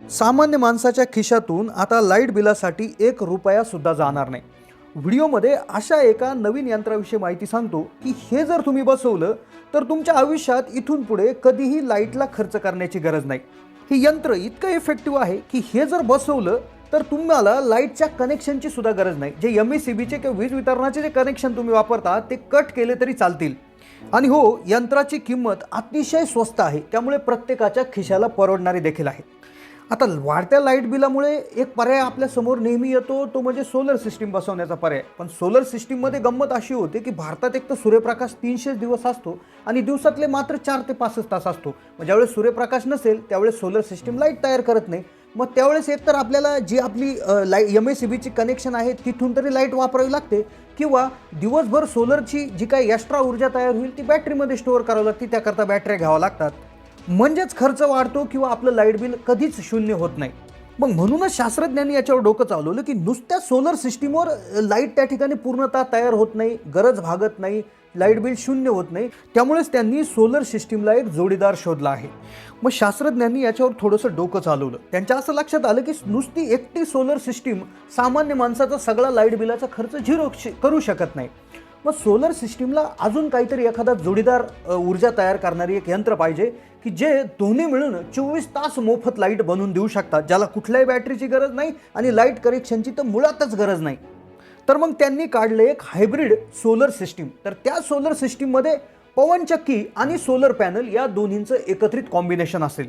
सामान्य माणसाच्या खिशातून आता लाइट बिलासाठी एक रुपया सुद्धा जाणार नाही. व्हिडिओमध्ये अशा एका नवीन यंत्राविषयी माहिती सांगतो की हे जर तुम्ही बसवलं तर तुमच्या आयुष्यात इथून पुढे कधीही लाईटला खर्च करण्याची गरज नाही. हे यंत्र इतकं इफेक्टिव्ह आहे की हे जर बसवलं तर तुम्हाला लाईटच्या कनेक्शनची सुद्धा गरज नाही. जे एम ई सी बीचे किंवा वीज वितरणाचे जे कनेक्शन तुम्ही वापरता ते कट केले तरी चालतील. आणि हो यंत्राची किंमत अतिशय स्वस्त आहे त्यामुळे प्रत्येकाच्या खिशाला परवडणारी देखील आहे. आता वाढत्या लाइट बिलामुळे एक पर्याय आपल्यासमोर नेहमी येतो तो म्हणजे सोलर सिस्टीम बसवण्याचा पर्याय. पण सोलर सिस्टीममध्ये गंमत अशी होते की भारतात एक तर सूर्यप्रकाश तीनशेच दिवस असतो आणि दिवसातले मात्र चार ते पासष्ट तास असतो. मग ज्यावेळेस सूर्यप्रकाश नसेल त्यावेळेस सोलर सिस्टीम लाइट तयार करत नाही. मग त्यावेळेस एकतर आपल्याला जी आपली लाई एम एस सी बीची कनेक्शन आहे तिथून तरी लाइट वापरावी लागते. किंवा दिवसभर सोलरची जी काही एक्स्ट्रा ऊर्जा तयार होईल ती बॅटरीमध्ये स्टोअर करावी लागते त्याकरता बॅटऱ्या घ्याव्या लागतात. म्हणजेच खर्च वाढतो किंवा आपलं लाइट बिल कधीच शून्य होत नाही. मग म्हणूनच शास्त्रज्ञांनी याच्यावर डोकं चालवलं की नुसत्या सोलर सिस्टीमवर लाइट त्या ठिकाणी पूर्णतः तयार होत नाही गरज भागत नाही लाइट बिल शून्य होत नाही. त्यामुळेच त्यांनी सोलर सिस्टीमला एक जोडीदार शोधला आहे. मग शास्त्रज्ञांनी याच्यावर थोडंसं डोकं चालवलं. त्यांच्या असं लक्षात आलं की नुसती एकटी सोलर सिस्टीम सामान्य माणसाचा सगळा लाइट बिलाचा खर्च झिरो करू शकत नाही. मग सोलर सिस्टीमला अजून काहीतरी एखादा जोडीदार ऊर्जा तयार करणारी एक यंत्र पाहिजे की जे दोन्ही मिळून चोवीस तास मोफत लाइट बनवून देऊ शकतात ज्याला कुठल्याही बॅटरीची गरज नाही आणि लाइट करेक्शनची तर मुळातच गरज नाही. तर मग त्यांनी काढले एक हायब्रिड सोलर सिस्टीम. तर त्या सोलर सिस्टीममध्ये पवनचक्की आणि सोलर पॅनल या दोन्हींचं एकत्रित कॉम्बिनेशन असेल.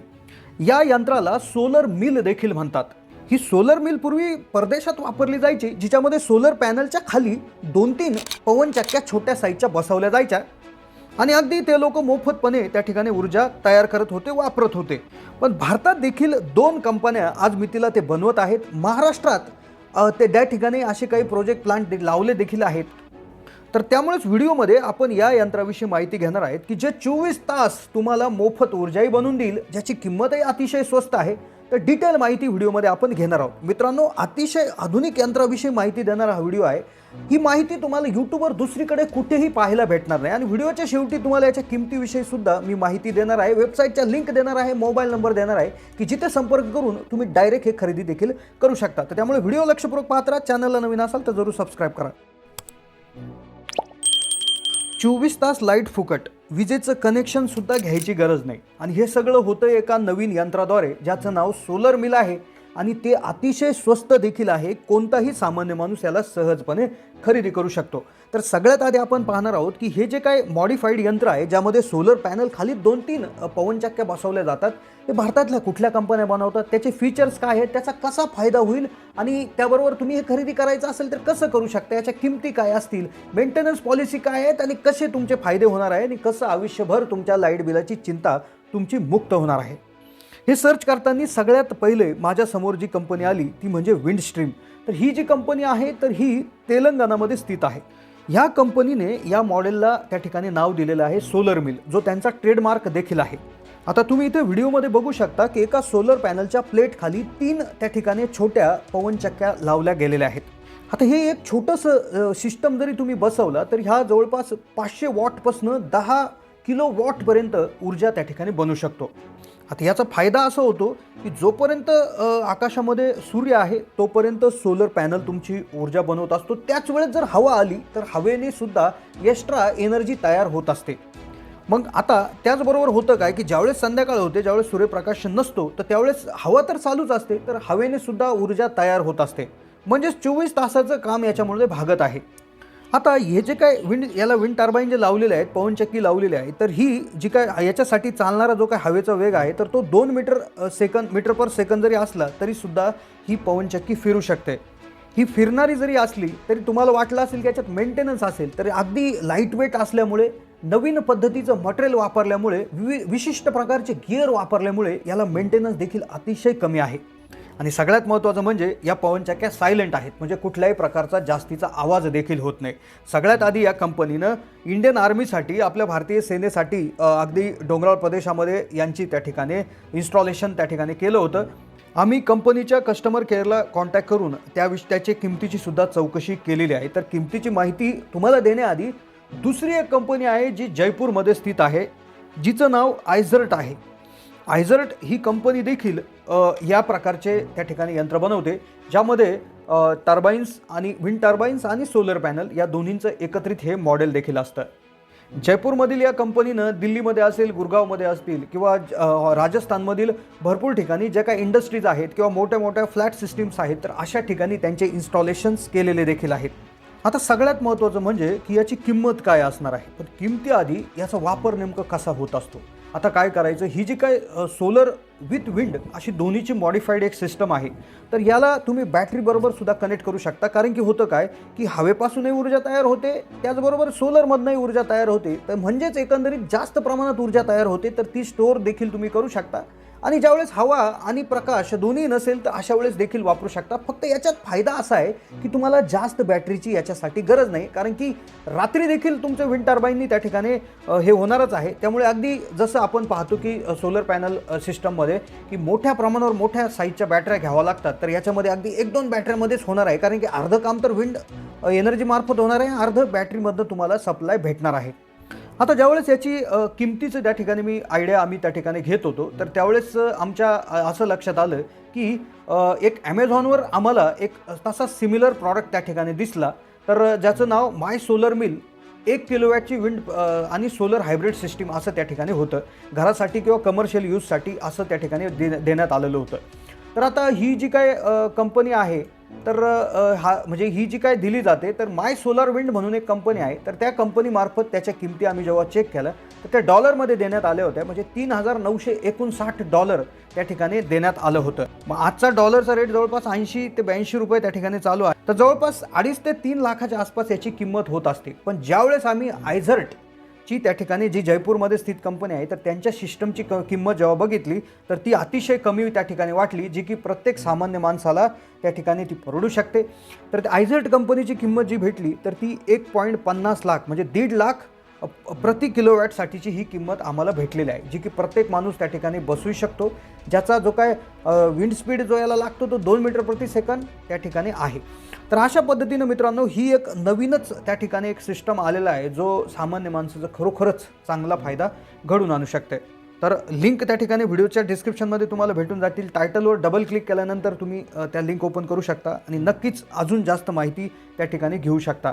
या यंत्राला सोलर मिल देखील म्हणतात. ही सोलर मिल पूर्वी परदेशात वापरली जायची जिच्यामध्ये सोलर पॅनलच्या खाली दोन तीन पवनचक्क्या छोट्या साईजच्या बसवल्या जायच्या. आणि अगदी ते लोक मोफतपणे त्या ठिकाणी ऊर्जा तयार करत होते वापरत होते. पण भारतात देखील दोन कंपन्या आज मितीला ते बनवत आहेत. महाराष्ट्रात ते त्या ठिकाणी असे काही प्रोजेक्ट प्लांट दे- लावले देखील आहेत. तर त्यामुळेच व्हिडिओमध्ये आपण या यंत्राविषयी माहिती घेणार आहेत की जे चोवीस तास तुम्हाला मोफत ऊर्जाही बनवून देईल ज्याची किंमतही अतिशय स्वस्त आहे. तर डिटेल माहिती व्हिडिओमध्ये आपण घेणार आहोत. मित्रांनो अतिशय आधुनिक यंत्राविषयी माहिती देणारा हा व्हिडिओ आहे. ही माहिती तुम्हाला यूट्यूबवर दुसरीकडे कुठेही पाहायला भेटणार नाही. आणि व्हिडिओच्या शेवटी तुम्हाला याच्या किमतीविषयी सुद्धा मी माहिती देणार आहे. वेबसाईटच्या लिंक देणार आहे मोबाईल नंबर देणार आहे की जिथे संपर्क करून तुम्ही डायरेक्ट हे खरेदी देखील करू शकता. तर त्यामुळे व्हिडिओ लक्षपूर्वक पाहत राहा. चॅनलला नवीन असाल तर जरूर सबस्क्राईब करा. चोवीस तास लाइट फुकट. विजेचं कनेक्शन सुद्धा घ्यायची गरज नाही. आणि हे सगळं होतं एका नवीन यंत्राद्वारे ज्याचं नाव सोलर मिल आहे. आणि ते अतिशय स्वस्त देखील आहे. कोणताही सामान्य माणूस याला सहजपणे खरेदी करू शकतो. तर सगळ्यात आधी आपण पाहणार आहोत की हे जे काय मॉडिफाईड यंत्र आहे ज्यामध्ये सोलर पॅनल खाली दोन तीन पवनचक्क्या बसवल्या जातात ते भारतातल्या कुठल्या कंपन्या बनवतात त्याचे फीचर्स काय आहेत त्याचा कसा फायदा होईल आणि त्याबरोबर तुम्ही हे खरेदी करायचं असेल तर कसं करू शकता याच्या किमती काय असतील मेंटेनन्स पॉलिसी काय आहेत आणि कसे तुमचे फायदे होणार आहे आणि कसं आयुष्यभर तुमच्या लाइट बिलाची चिंता तुमची मुक्त होणार आहे. हे सर्च करताना सगळ्यात पहिले माझ्यासमोर जी कंपनी आली ती म्हणजे विंडस्ट्रीम तर ही जी कंपनी आहे तर ही तेलंगणामध्ये स्थित आहे. ह्या कंपनीने या मॉडेलला त्या ठिकाणी नाव दिलेलं आहे सोलर मिल जो त्यांचा ट्रेडमार्क देखील आहे. आता तुम्ही इथे व्हिडिओमध्ये बघू शकता की एका सोलर पॅनलच्या प्लेटखाली तीन त्या ठिकाणी छोट्या पवनचक्क्या लावल्या गेलेल्या आहेत. आता हे एक छोटंसं सिस्टम जरी तुम्ही बसवला तर ह्या जवळपास पाचशे वॉटपासनं दहा किलो वॉटपर्यंत ऊर्जा त्या ठिकाणी बनू शकतो. आता याचा फायदा असा होतो की जोपर्यंत आकाशामध्ये सूर्य आहे तोपर्यंत सोलर पॅनल तुमची ऊर्जा बनवत असतो. त्याच वेळेस जर हवा आली तर हवेने सुद्धा एक्स्ट्रा एनर्जी तयार होत असते. मग आता त्याचबरोबर होतं काय की ज्यावेळेस संध्याकाळ होते ज्यावेळेस सूर्यप्रकाश नसतो तर त्यावेळेस हवा तर चालूच असते तर हवेने सुद्धा ऊर्जा तयार होत असते. म्हणजेच चोवीस तासाचं काम याच्यामुळे भागत आहे. आता हे जे काय विंड याला विंड टर्बाईन जे लावलेले आहेत पवनचक्की लावलेली आहे तर ही जी काय याच्यासाठी चालणारा जो काय हवेचा वेग आहे तर तो दोन meter second meter per second जरी असला तरीसुद्धा ही पवनचक्की फिरू शकते. ही फिरणारी जरी असली तरी तुम्हाला वाटलं असेल की याच्यात मेंटेनन्स असेल तर अगदी लाईटवेट असल्यामुळे नवीन पद्धतीचं मटेरियल वापरल्यामुळे वि विशिष्ट प्रकारचे गिअर वापरल्यामुळे याला मेंटेनन्स देखील अतिशय कमी आहे. आणि सगळ्यात महत्त्वाचं म्हणजे या पवनचक्क्या सायलेंट आहेत. म्हणजे कुठल्याही प्रकारचा जास्तीचा आवाज देखील होत नाही. सगळ्यात आधी या कंपनीनं इंडियन आर्मीसाठी आपल्या भारतीय सेनेसाठी अगदी डोंगराळ प्रदेशामध्ये यांची त्या ठिकाणी इन्स्टॉलेशन त्या ठिकाणी केलं होतं. आम्ही कंपनीच्या कस्टमर केअरला कॉन्टॅक्ट करून त्याविष त्याची किमतीची सुद्धा चौकशी केलेली आहे. तर किमतीची माहिती तुम्हाला देण्याआधी दुसरी एक कंपनी आहे जी जयपूरमध्ये स्थित आहे. जिचं नाव आयझर्ट आहे. आयझर्ट ही कंपनी देखील या प्रकारचे त्या ठिकाणी यंत्र बनवते ज्यामध्ये टर्बाईन्स आणि विंड टर्बाईन्स आणि सोलर पॅनल या दोन्हींचं एकत्रित हे मॉडेल देखील असतं. जयपूरमधील या कंपनीनं दिल्लीमध्ये असेल गुरगावमध्ये असतील किंवा राजस्थानमधील भरपूर ठिकाणी ज्या काही इंडस्ट्रीज आहेत किंवा मोठ्या मोठ्या फ्लॅट सिस्टीम्स आहेत तर अशा ठिकाणी त्यांचे इन्स्टॉलेशन्स केलेले देखील आहेत. आता सगळ्यात महत्त्वाचं म्हणजे की याची किंमत काय असणार आहे? पण किमतीआधी याचा वापर नेमकं कसा होत असतो? आता काय करायचं? ही जी काय सोलर विथ विंड अशी दोन्हीची मॉडिफाईड एक सिस्टम आहे. तर याला तुम्ही बॅटरीबरोबर सुद्धा कनेक्ट करू शकता. कारण की होतं काय की हवेपासूनही ऊर्जा तयार होते त्याचबरोबर सोलरमधनंही ऊर्जा तयार होते. तर म्हणजेच एकंदरीत जास्त प्रमाणात ऊर्जा तयार होते तर ती स्टोअर देखील तुम्ही करू शकता. आणि ज्यावेळेस हवा आणि प्रकाश दोन्ही नसेल तर अशा वेळेस देखील वापरू शकता. फक्त याच्यात फायदा असा आहे की तुम्हाला जास्त बॅटरीची याच्यासाठी गरज नाही. कारण की रात्री देखील तुमचं विंड टर्बाईननी त्या ठिकाणी हे होणारच आहे. त्यामुळे अगदी जसं आपण पाहतो की सोलर पॅनल सिस्टममध्ये की मोठ्या प्रमाणावर मोठ्या साईजच्या बॅटऱ्या घ्याव्या लागतात. तर याच्यामध्ये अगदी एक दोन बॅटऱ्यामध्येच होणार आहे. कारण की अर्धं काम तर विंड एनर्जीमार्फत होणार आहे. अर्धं बॅटरीमधनं तुम्हाला सप्लाय भेटणार आहे. आता ज्यावेळेस याची किमतीचं त्या ठिकाणी मी आयडिया आम्ही त्या ठिकाणी घेत होतो तर त्यावेळेस आमच्या असं लक्षात आलं की एक ॲमेझॉनवर आम्हाला एक तसा सिमिलर प्रॉडक्ट त्या ठिकाणी दिसला. तर ज्याचं नाव माय सोलर मिल एक किलोवॅटची विंड आणि सोलर हायब्रिड सिस्टीम असं त्या ठिकाणी होतं. घरासाठी किंवा कमर्शियल यूजसाठी असं त्या ठिकाणी दे देण्यात आलेलं होतं. तर आता ही जी काय कंपनी आहे तर हा म्हणजे ही जी काय दिली जाते तर माय सोलार विंड म्हणून एक कंपनी आहे. तर त्या कंपनीमार्फत त्याच्या किमती आम्ही जेव्हा चेक केलं तर त्या डॉलरमध्ये देण्यात आल्या होत्या. म्हणजे तीन हजार नऊशे एकोणसाठ डॉलर त्या ठिकाणी देण्यात आलं होतं. मग आजचा डॉलरचा रेट जवळपास ऐंशी ते ब्याऐंशी रुपये त्या ठिकाणी चालू आहे. तर जवळपास अडीच ते तीन लाखाच्या आसपास याची किंमत होत असते. पण ज्यावेळेस आम्ही आयझर्ट ची त्या ठिकाणी जी जयपूरमध्ये स्थित कंपनी आहे तर त्यांच्या सिस्टमची क किंमत जेव्हा बघितली तर ती अतिशय कमी त्या ठिकाणी वाटली जी की प्रत्येक सामान्य माणसाला त्या ठिकाणी ती परवडू शकते. तर त्या आयझर्ट कंपनीची किंमत जी भेटली तर ती एक पॉईंट पन्नास लाख म्हणजे दीड लाख प्रति किलोवॅटसाठीची ही किंमत आम्हाला भेटलेली आहे जी की प्रत्येक माणूस त्या ठिकाणी बसू शकतो. ज्याचा जो काय विंड स्पीड जो याला लागतो तो दोन मीटर प्रति सेकंद त्या ठिकाणी आहे. तर अशा पद्धतीनं मित्रांनो ही एक नवीनच त्या ठिकाणी एक सिस्टम आलेला आहे जो सामान्य माणसाचा खरोखरच चांगला फायदा घडून आणू शकते तर लिंक त्या ठिकाणी व्हिडिओच्या डिस्क्रिप्शनमध्ये तुम्हाला भेटून जातील. टायटलवर डबल क्लिक केल्यानंतर तुम्ही त्या लिंक ओपन करू शकता आणि नक्कीच अजून जास्त माहिती त्या ठिकाणी घेऊ शकता.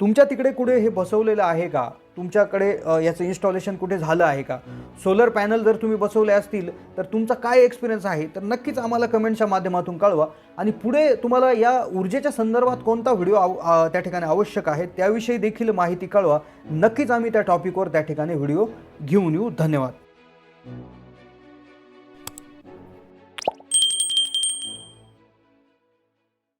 तुमच्या तिकडे कुठे हे बसवलेलं आहे का? तुमच्याकडे याचं इन्स्टॉलेशन कुठे झालं आहे का? सोलर पॅनल जर तुम्ही बसवले असतील तर तुमचा काय एक्सपिरियन्स आहे? तर नक्कीच आम्हाला कमेंटच्या माध्यमातून कळवा. आणि पुढे तुम्हाला या ऊर्जेच्या संदर्भात कोणता व्हिडिओ आव त्या ठिकाणी आवश्यक आहे त्याविषयी देखील माहिती कळवा. नक्कीच आम्ही त्या टॉपिकवर त्या ठिकाणी व्हिडिओ घेऊन येऊ. धन्यवाद. Thank you